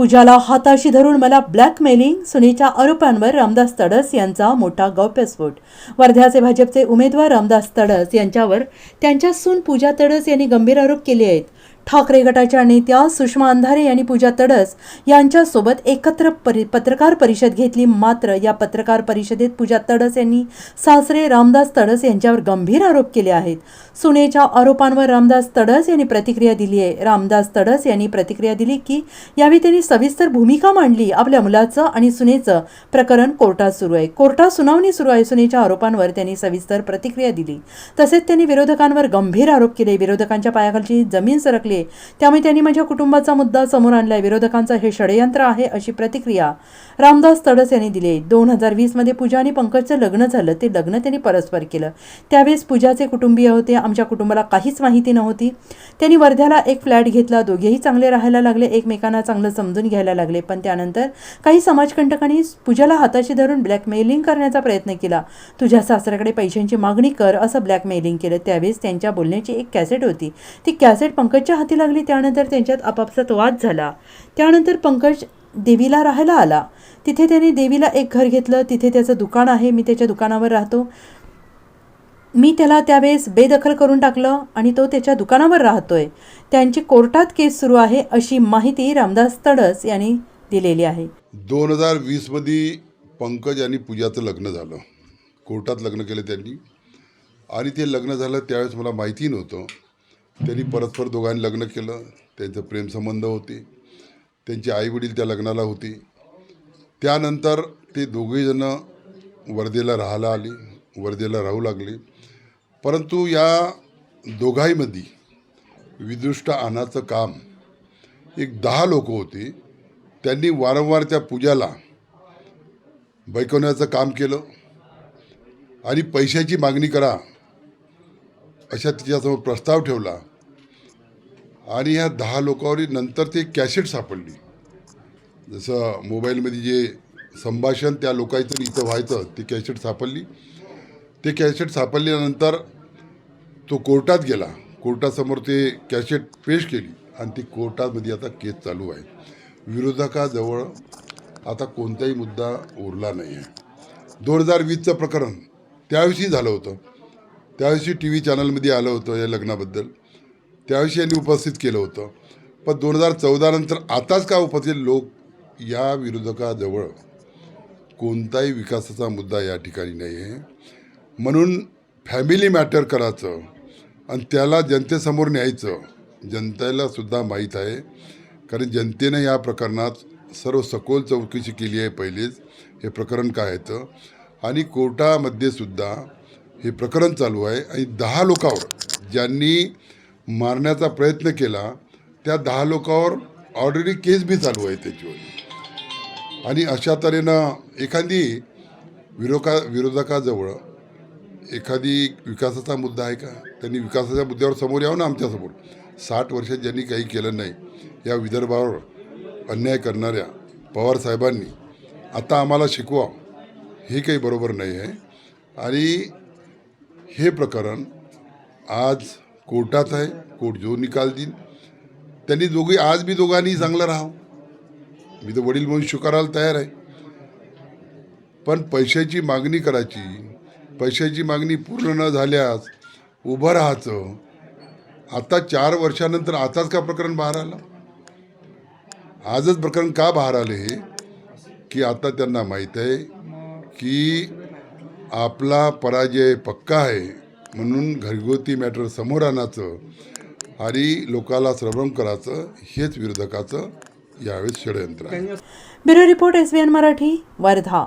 पूजाला हाताशी धरून मला ब्लॅकमेलिंग सुनीच्या आरोपांवर रामदास तडस यांचा मोठा गौप्यस्फोट. वर्ध्याचे भाजपचे उमेदवार रामदास तडस यांच्यावर त्यांच्या सून पूजा तडस यांनी गंभीर आरोप केले आहेत. ठाकरे गटाच्या नेत्या सुषमा अंधारे यांनी पूजा तडस यांच्यासोबत एकत्र परि पत्रकार परिषद घेतली. मात्र या पत्रकार परिषदेत पूजा तडस यांनी सासरे रामदास तडस यांच्यावर गंभीर आरोप केले आहेत. सुनेच्या आरोपांवर रामदास तडस यांनी प्रतिक्रिया दिली आहे. रामदास तडस यांनी प्रतिक्रिया दिली की यावेळी त्यांनी सविस्तर भूमिका मांडली. आपल्या मुलाचं आणि सुनेचं प्रकरण कोर्टात सुरू आहे. कोर्टात सुनावणी सुरू आहे. सुनेच्या आरोपांवर त्यांनी सविस्तर प्रतिक्रिया दिली. तसेच त्यांनी विरोधकांवर गंभीर आरोप केले. विरोधकांच्या पायाखालची जमीन सरकली. आहे. त्यामुळे त्यांनी माझ्या कुटुंबाचा मुद्दा समोर आणलाय. विरोधकांचं हे षडयंत्र आहे अशी प्रतिक्रिया रामदास तडस यांनी दिली. दोन हजार वीसमध्ये पूजा आणि पंकजचं लग्न झालं. ते लग्न त्यांनी परस्पर केलं. त्यावेळेस पूजाचे कुटुंबीय होते. आमच्या कुटुंबाला काहीच माहिती नव्हती. त्यांनी वर्ध्याला एक फ्लॅट घेतला. दोघेही चांगले राहायला लागले. एकमेकांना चांगलं समजून घ्यायला लागले. पण त्यानंतर काही समाजकंटकांनी पूजाला हाताशी धरून ब्लॅकमेलिंग करण्याचा प्रयत्न केला. तुझ्या सासऱ्याकडे पैशांची मागणी कर असं ब्लॅकमेलिंग केलं. त्यावेळेस त्यांच्या बोलण्याची एक कॅसेट होती. ती कॅसेट पंकजच्या हाती लागली त्यानंतर त्यांच्यात आपापसात वाद झाला. त्यानंतर पंकज देवीला राहायला आला. तिथे त्याने देवीला एक घर घेतलं. तिथे त्याचं दुकान आहे. मी त्याच्या दुकानावर राहतो. मी त्याला त्यावेळेस बेदखल करून टाकलं आणि तो त्याच्या दुकानावर राहतोय. त्यांची कोर्टात केस सुरू आहे अशी माहिती रामदास तडस यांनी दिलेली आहे. दोन हजार वीसमध्ये पंकज आणि पूजाचं लग्न झालं. कोर्टात लग्न केलं त्यांनी. आणि ते लग्न झालं त्यावेळेस मला माहिती नव्हतं. त्यांनी परस्पर दोघांनी लग्न केलं. त्यांचं प्रेमसंबंध होते. त्यांचे आईवडील त्या लग्नाला होती. त्यानंतर ते दोघेजणं वर्धेला राहायला आली. वर्धेला राहू लागले. परंतु या दोघांमध्ये विदुष्ट आणाचं काम. एक दहा लोक होते. त्यांनी वारंवार त्या पूजाला बैकवण्याचं काम केलं. आणि पैशाची मागणी करा. अशा तिच्यासमोर प्रस्ताव ठेवला. आणि ह्या दहा लोकांवरी नंतर ते कॅसेट सापडली. जसं मोबाईलमध्ये जे संभाषण त्या लोकांचं इथं व्हायचं ती कॅसेट सापडली. ते कॅसेट सापडल्यानंतर तो कोर्टात गेला. कोर्टासमोर ते कॅसेट पेश केली आणि ती कोर्टामध्ये आता केस चालू आहे. विरोधकाजवळ आता कोणताही मुद्दा उरला नाही आहे. दोन हजार वीसचं प्रकरण त्याविषयी झालं होतं. त्याविषयी टी व्ही चॅनलमध्ये आलं होतं या लग्नाबद्दल. त्याविषयी यांनी उपस्थित केलं होतं. पण दोन हजार चौदानंतर आताच का उपस्थित लोक? या विरोधकाजवळ कोणताही विकासाचा मुद्दा या ठिकाणी नाही आहे. म्हणून फॅमिली मॅटर करायचं आणि त्याला जनतेसमोर न्यायचं जनतेला सुद्धा माहीत आहे. कारण जनतेनं या प्रकरणात सर्व सखोल चौकशी केली आहे पहिलेच. हे प्रकरण काय येतं? आणि कोर्टामध्ये सुद्धा हे प्रकरण चालू आहे. आणि दहा लोकांवर ज्यांनी मारण्याचा प्रयत्न केला त्या दहा लोकांवर ऑलरेडी केस बी चालू आहे त्याच्यावर. आणि अशा तऱ्हेनं एखादी विरोका विरोधकाजवळ एखादी विकासाचा मुद्दा आहे का? त्यांनी विकासाच्या मुद्द्यावर समोर यावं ना आमच्यासमोर? साठ वर्षात ज्यांनी काही केलं नाही या विदर्भावर अन्याय करणाऱ्या पवार साहेबांनी आता आम्हाला शिकवा हे काही बरोबर नाही आहे. आणि हे प्रकरण आज कोर्टात आहे कोर्ट जो निकाल देईल त्यांनी दोघी आज बी दोघांनी चांगलं राहावं. मी तर वडील म्हणून स्वीकारायला तयार आहे. पण पैशाची मागणी करायची पैशाची मागणी पूर्ण न झाल्यास उभं राहायचं. आता चार वर्षानंतर आताच का प्रकरण बाहेर आलं? आजच प्रकरण का बाहेर आले? हे की आता त्यांना माहीत आहे की आपला पराजय पक्का आहे. म्हणून घरगुती मॅटर समोर आणायचं आणि लोकाला श्रवण करायचं हेच विरोधकाचं यावेळेस षडयंत्र आहे. Bureau report S Marathi Wardha.